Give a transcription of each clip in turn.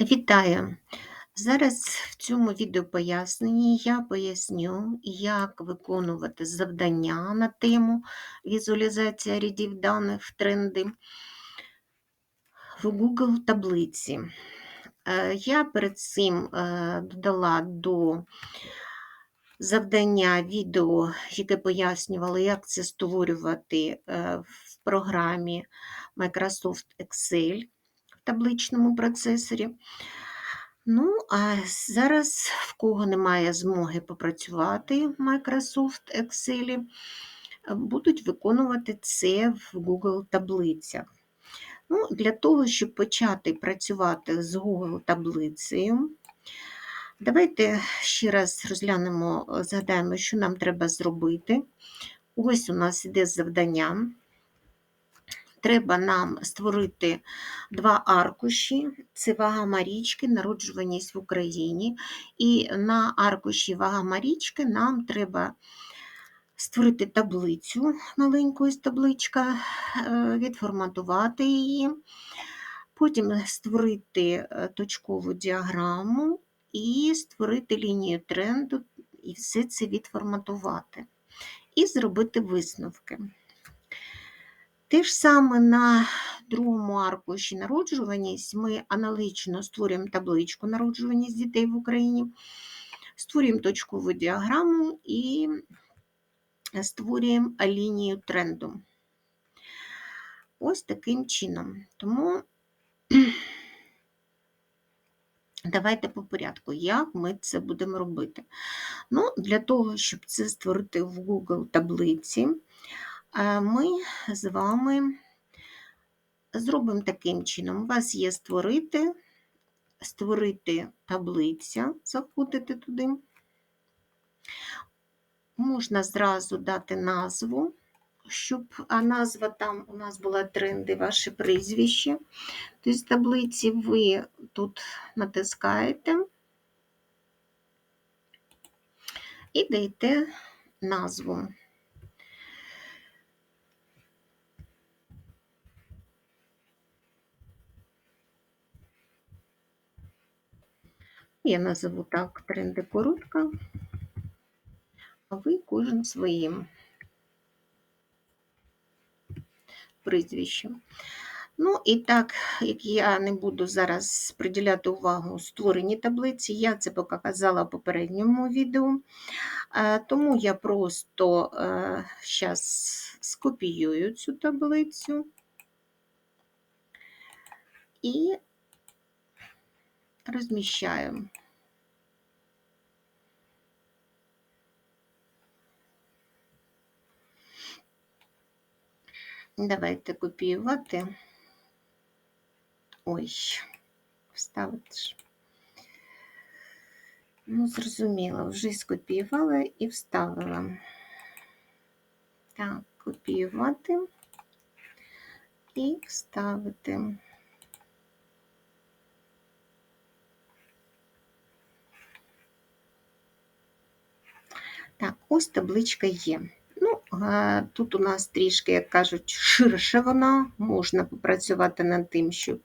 Вітаю! Зараз в цьому відеопоясненні я поясню, як виконувати завдання на тему візуалізація рядів даних в тренди в Google таблиці. Е, Я перед цим е, додала до завдання відео, яке пояснювало, як це створювати е, в програмі Microsoft Excel табличному процесорі. Ну, а зараз, в кого немає змоги попрацювати в Microsoft Excel, будуть виконувати це в Google таблицях. Ну, Для того, щоб почати працювати з Google таблицею, давайте ще раз розглянемо, згадаємо, що нам треба зробити. Ось у нас іде завдання. Треба нам створити два аркуші: це вага Марічки, народжуваність в Україні. І на аркуші вага Марічки нам треба створити таблицю, маленьку із табличка, е, відформатувати її, потім створити е, точкову діаграму і створити лінію тренду, і все це відформатувати. І зробити висновки. Те ж саме на другому аркуші народжуваність ми аналогічно створюємо табличку народжуваність дітей в Україні, створюємо точкову діаграму і створюємо лінію тренду. Ось таким чином. Тому давайте по порядку, як ми це будемо робити. Ну, Для того, щоб це створити в Google таблиці, ми з вами зробимо таким чином. У вас є створити, створити таблиця, заходите туди. Можна зразу дати назву, щоб назва там у нас була тренди, ваше прізвище. Тобто таблиці ви тут натискаєте і даєте назву. Я назову так тренди коротко, а ви кожен своїм прізвищем. Ну, і так, як я не буду зараз приділяти увагу створенні таблиці, я це показала в попередньому відео, е, тому я просто зараз е, скопіюю цю таблицю і розміщаю. Давайте копіювати. Ой, вставити ж. Ну, зрозуміло, вже скопіювала і вставила. Так, копіювати і вставити. Так, ось табличка є. Ну, Тут у нас трішки, як кажуть, ширша вона, можна попрацювати над тим, щоб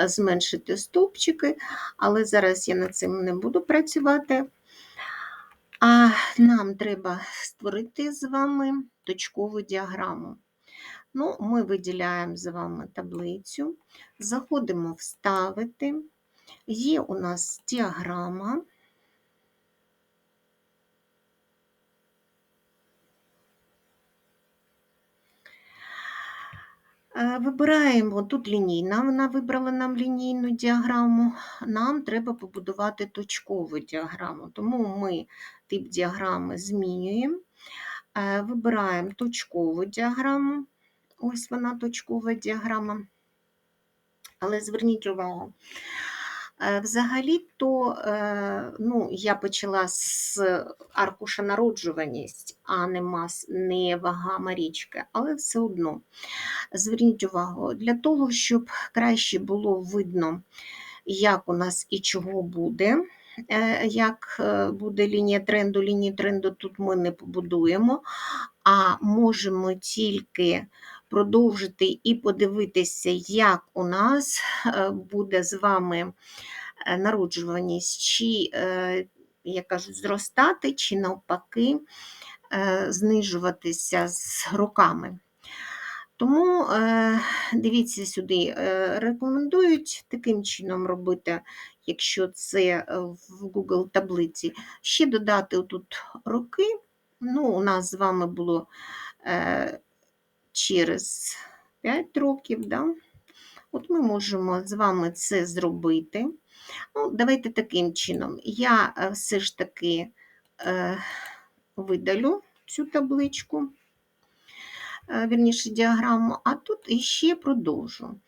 е, зменшити стовпчики, але зараз я над цим не буду працювати. А нам треба створити з вами точкову діаграму. Ну, Ми виділяємо з вами таблицю, заходимо вставити. Є у нас діаграма. Вибираємо тут лінійна, вона вибрала нам лінійну діаграму, нам треба побудувати точкову діаграму, тому ми тип діаграми змінюємо, е, вибираємо точкову діаграму, ось вона точкова діаграма. Але зверніть увагу, Е, взагалі-то е, ну, я почала з аркуша народжуваність, а не мас, не вага Марічки, але все одно. Зверніть увагу, для того, щоб краще було видно, як у нас і чого буде. Е, як буде лінія тренду, лінію тренду тут ми не побудуємо, а можемо тільки продовжити і подивитися, як у нас буде з вами е, народжуваність, чи, е, як кажуть, зростати, чи навпаки е, знижуватися з роками. Тому е, дивіться сюди, е, рекомендують таким чином робити, якщо це е, в Google таблиці, ще додати тут роки. Ну, У нас з вами було е, через 5 років. Да? От ми можемо з вами це зробити. Ну, Давайте таким чином. Я е, все ж таки е, видалю цю табличку, е, вірніше діаграму, а тут іще продовжу.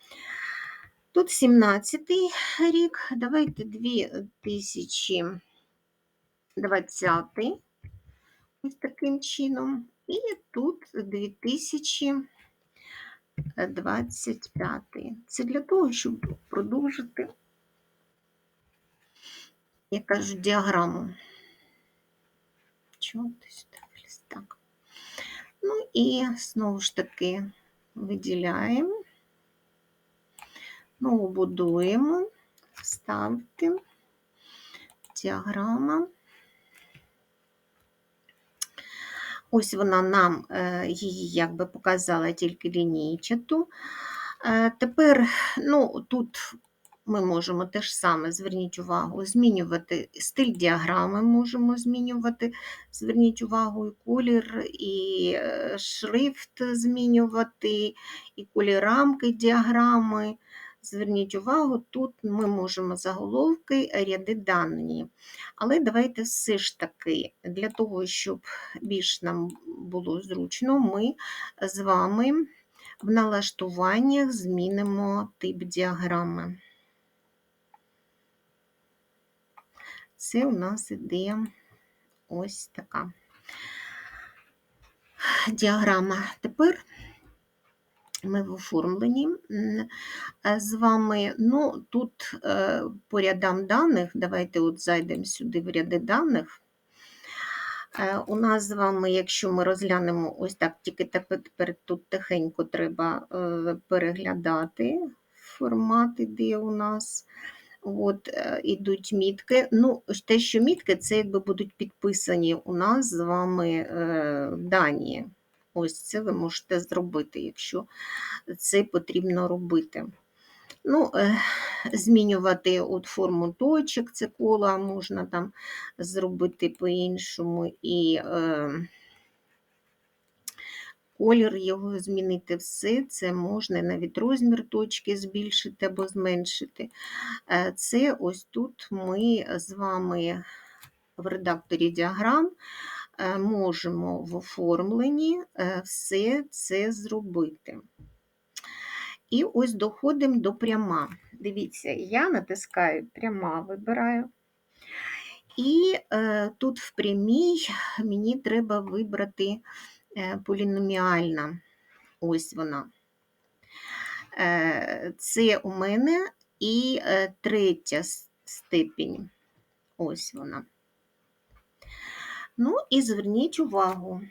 Тут 17-й рік, давайте 2020 ось таким чином, і тут 2025. Це для того, щоб продовжити, як кажуть, діаграму. Чого ти сюди? Так. Ну і знову ж таки виділяємо, ну, будуємо, ставте діаграма. Ось вона нам е, її якби показала тільки лінійчату. Е, Тепер, ну, тут ми можемо те ж саме, зверніть увагу, змінювати стиль діаграми, можемо змінювати, зверніть увагу, і колір, і е, шрифт змінювати, і колір діаграми. Зверніть увагу, тут ми можемо заголовки, ряди дані. Але давайте все ж таки, для того, щоб більш нам було зручно, ми з вами в налаштуваннях змінимо тип діаграми. Це у нас іде ось така діаграма. Тепер ми в оформленні з вами. Ну, Тут е, по рядам даних, давайте от зайдемо сюди в ряди даних. Е, у нас з вами, якщо ми розглянемо ось так, тільки тепер тут тихенько треба е, переглядати формат, іде у нас. От, Ідуть мітки. Ну, Те, що мітки, це якби будуть підписані у нас з вами е, дані. Ось це ви можете зробити, якщо це потрібно робити. Ну, е, Змінювати от форму точок, це кола можна там зробити по-іншому. і е, Колір його змінити все, це можна навіть розмір точки збільшити або зменшити. Е, це ось тут ми з вами в редакторі діаграм можемо в оформленні е, все це зробити. І ось доходимо до пряма. Дивіться, я натискаю пряма, вибираю. І е, тут в прямій мені треба вибрати е, поліноміальна. Ось вона. Е, Це у мене і е, третя степінь. Ось вона. Ну і зверніть увагу.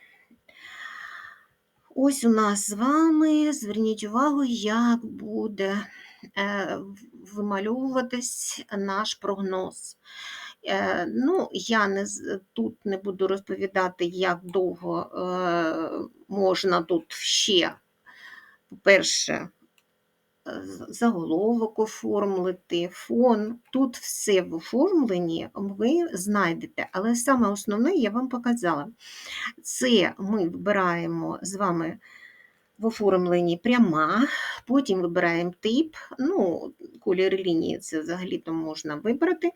Ось у нас з вами, зверніть увагу, як буде е, вимальовуватись наш прогноз. Е, ну, Я не, тут не буду розповідати, як довго е, можна тут ще, по-перше, заголовок оформити, фон. Тут все в оформленні ви знайдете, але саме основне я вам показала. Це ми вибираємо з вами в оформленні пряма, потім вибираємо тип, ну, колір лінії це взагалі-то можна вибрати,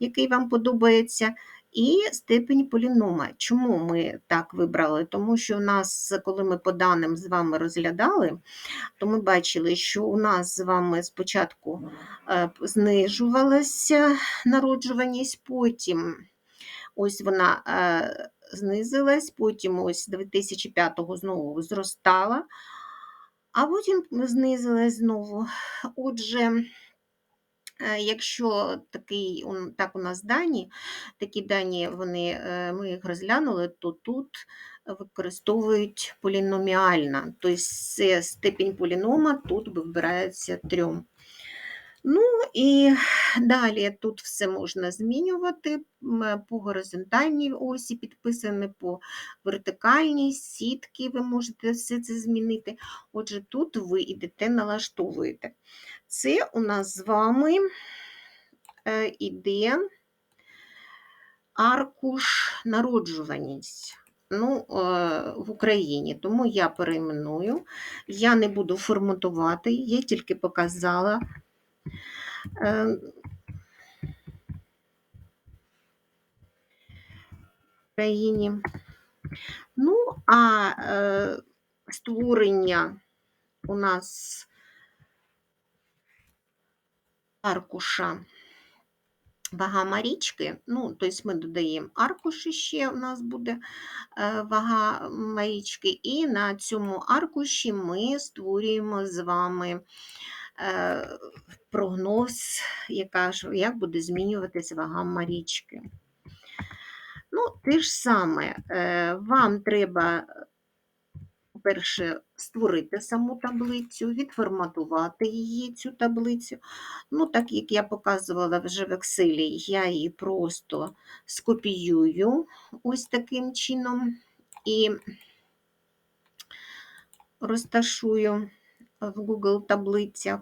який вам подобається. І степень полінома. Чому ми так вибрали? Тому що у нас, коли ми по даним з вами розглядали, то ми бачили, що у нас з вами спочатку е, знижувалася народжуваність, потім ось вона е, знизилась, потім ось 2005-го знову зростала, а потім знизилась знову. Отже, якщо такий, так у нас дані, такі дані вони, е, ми їх розглянули, то тут використовують поліноміальна, тобто степінь полінома тут вибирається трьом. Ну і далі тут все можна змінювати по горизонтальній осі, підписане по вертикальній сітки, ви можете все це змінити. Отже, тут ви йдете, налаштовуєте. Це у нас з вами е, іде аркуш народжуваність. Ну, е, в Україні, тому я перейменую. Я не буду форматувати, я тільки показала. Е, країні. Ну, а створення у нас аркуша вага Марічки, ну, тобто ми додаємо аркуш ще, у нас буде е, вага Марічки, і на цьому аркуші ми створюємо з вами е, прогноз, яка ж, як буде змінюватися вага Марічки. Ну, те ж саме, е, вам треба, по-перше, створити саму таблицю, відформатувати її, цю таблицю. Ну, так як я показувала вже в Excel, я її просто скопіюю ось таким чином і розташую в Google таблицях.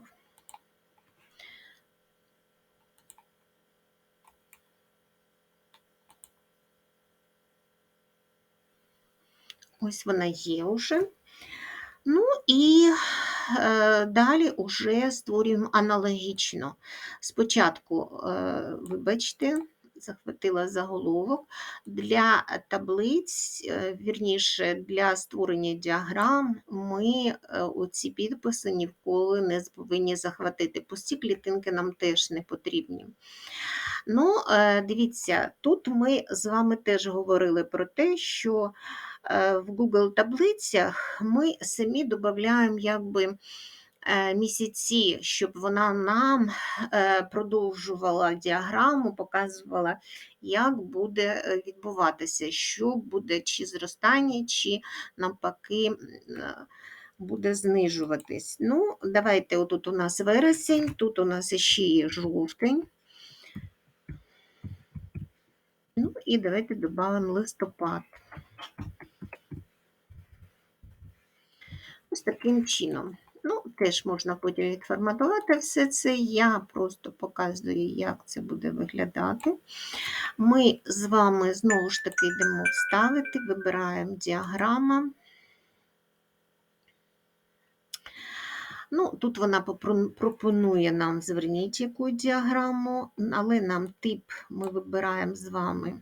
Ось вона є вже. Ну і е, далі вже створюємо аналогічно. Спочатку, е, вибачте, захватила заголовок. Для таблиць, е, вірніше, для створення діаграм ми е, оці підписи ніколи не повинні захватити. Пусті клітинки нам теж не потрібні. Ну, е, дивіться, тут ми з вами теж говорили про те, що в Google таблицях ми самі додаємо якби е, місяці, щоб вона нам продовжувала діаграму, показувала, як буде відбуватися, що буде чи зростання, чи навпаки. Буде знижуватись. Ну, давайте, отут у нас вересень, тут у нас ще є жовтень. Ну і давайте додамо листопад. Ось таким чином. Ну, теж можна потім відформатувати все це. Я просто показую, як це буде виглядати. Ми з вами знову ж таки йдемо вставити, вибираємо діаграма. Ну, Тут вона пропонує нам, зверніть яку діаграму, але нам тип ми вибираємо з вами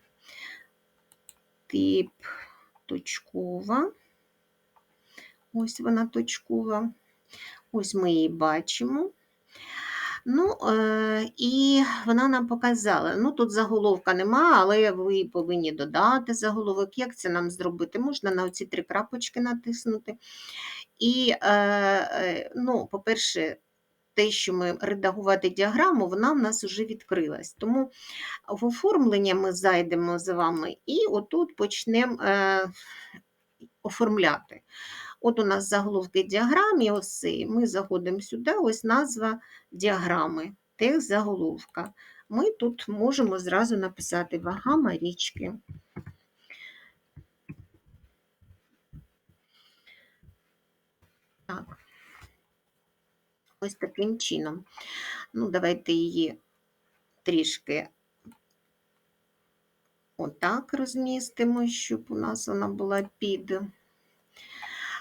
тип точкова. Ось вона точкова. Ось ми її бачимо. Ну, е, І вона нам показала. Ну, Тут заголовка нема, але ви повинні додати заголовок. Як це нам зробити? Можна на оці три крапочки натиснути. І, е, е, ну, по-перше, те, що ми редагувати діаграму, вона в нас вже відкрилась. Тому в оформлення ми зайдемо з вами і отут почнемо оформляти. От у нас заголовки діаграм, і ось ми заходимо сюди, ось назва діаграми, текст заголовка. Ми тут можемо зразу написати вага Марічки. Так, ось таким чином. Ну, давайте її трішки отак розмістимо, щоб у нас вона була під.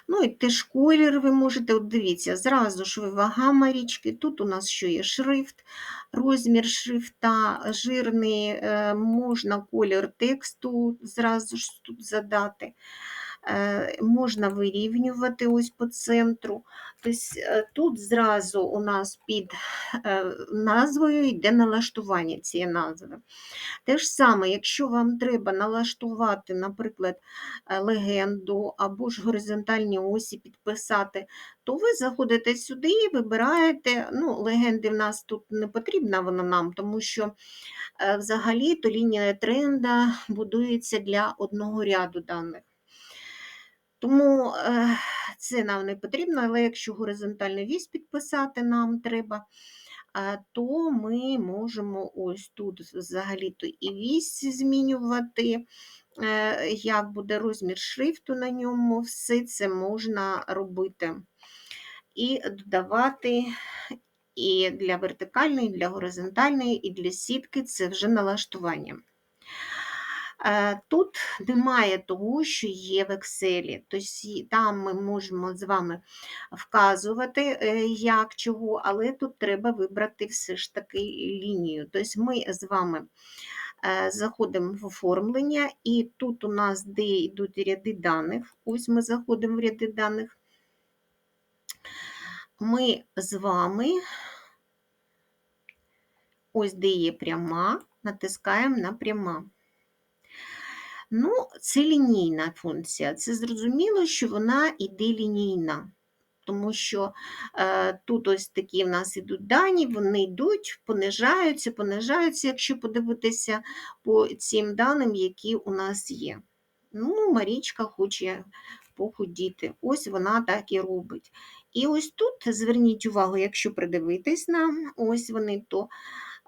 Ну і теж колір ви можете, от дивіться, зразу ж ви вага марічки. Тут у нас що є шрифт, розмір шрифта, жирний, е, можна колір тексту зразу ж тут задати. Е, можна вирівнювати ось по центру. Тобто е, Тут зразу у нас під е, назвою йде налаштування цієї назви. Те ж саме, якщо вам треба налаштувати, наприклад, легенду або ж горизонтальні осі підписати, то ви заходите сюди і вибираєте, ну, легенди в нас тут не потрібна вона нам, тому що взагалі то лінія тренда будується для одного ряду даних. Тому е, це нам не потрібно, але якщо горизонтальний вісь підписати нам треба, а, то ми можемо ось тут взагалі-то і вісь змінювати, е, як буде розмір шрифту на ньому, все це можна робити. І додавати і для вертикальної, і для горизонтальної, і для сітки це вже налаштування. Е, Тут немає того, що є в Excel. Тобто там ми можемо з вами вказувати, е, як чого, але тут треба вибрати все ж таки лінію. Тобто ми з вами е, заходимо в оформлення, і тут у нас, де йдуть ряди даних, ось ми заходимо в ряди даних. Ми з вами, ось де є пряма, натискаємо на пряма. Ну, це лінійна функція. Це зрозуміло, що вона іде лінійна, тому що е, тут ось такі в нас ідуть дані, вони йдуть, понижаються, понижаються, якщо подивитися по цим даним, які у нас є. Ну, Марічка хоче похудіти. Ось вона так і робить. І ось тут зверніть увагу, якщо придивитись нам, ось вони то.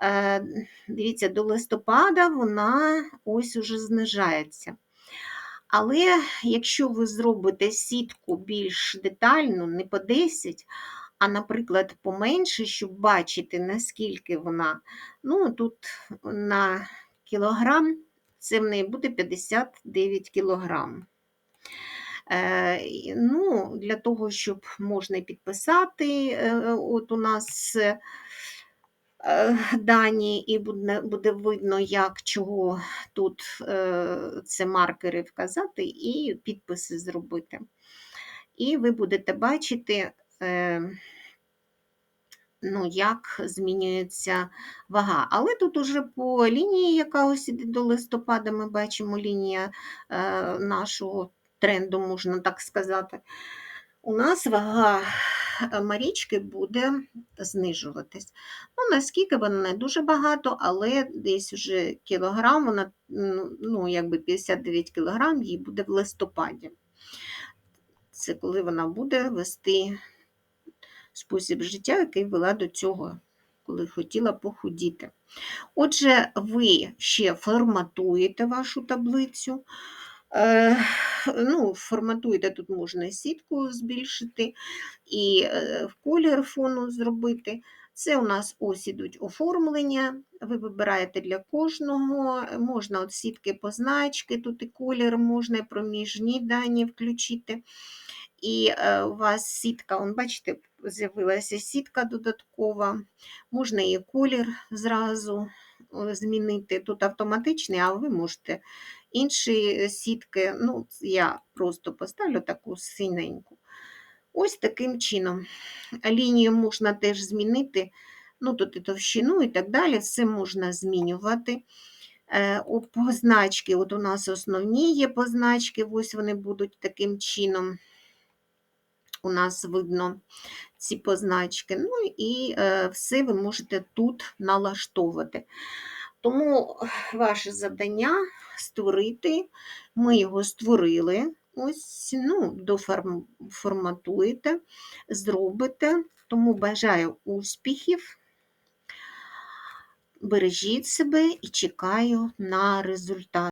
Е, Дивіться, до листопада вона ось уже знижається. Але якщо ви зробите сітку більш детальну, не по 10, а, наприклад, поменше, щоб бачити, наскільки вона, ну, тут на кілограм, це в неї буде 59 кілограм. Е, ну, Для того, щоб можна підписати, е, от у нас дані, і буде, буде видно, як чого тут е, це маркери вказати, і підписи зробити. І ви будете бачити, е, ну, як змінюється вага. Але тут уже по лінії, яка ось іде до листопада, ми бачимо лінія е, нашого тренду, можна так сказати. У нас вага Марічки буде знижуватись. Ну, наскільки вона не дуже багато, але десь вже кілограм, вона, ну, якби 59 кілограм їй буде в листопаді. Це коли вона буде вести спосіб життя, який вела до цього, коли хотіла похудіти. Отже, ви ще форматуєте вашу таблицю. Е, ну, Форматуєте, тут можна сітку збільшити, і е, колір фону зробити. Це у нас ось ідуть оформлення, ви вибираєте для кожного, можна от сітки позначки, тут і колір, можна і проміжні дані включити. І е, у вас сітка, он, бачите, з'явилася сітка додаткова, можна і колір зразу змінити. Тут автоматичний, а ви можете інші сітки. Ну, Я просто поставлю таку синеньку. Ось таким чином. Лінію можна теж змінити, ну тут і товщину, і так далі, все можна змінювати. Е, позначки, от у нас основні є позначки, ось вони будуть таким чином. У нас видно ці позначки. Ну і е, все ви можете тут налаштовувати. Тому ваше завдання створити, ми його створили, ось, ну, доформатуєте, зробите. Тому бажаю успіхів, бережіть себе і чекаю на результат.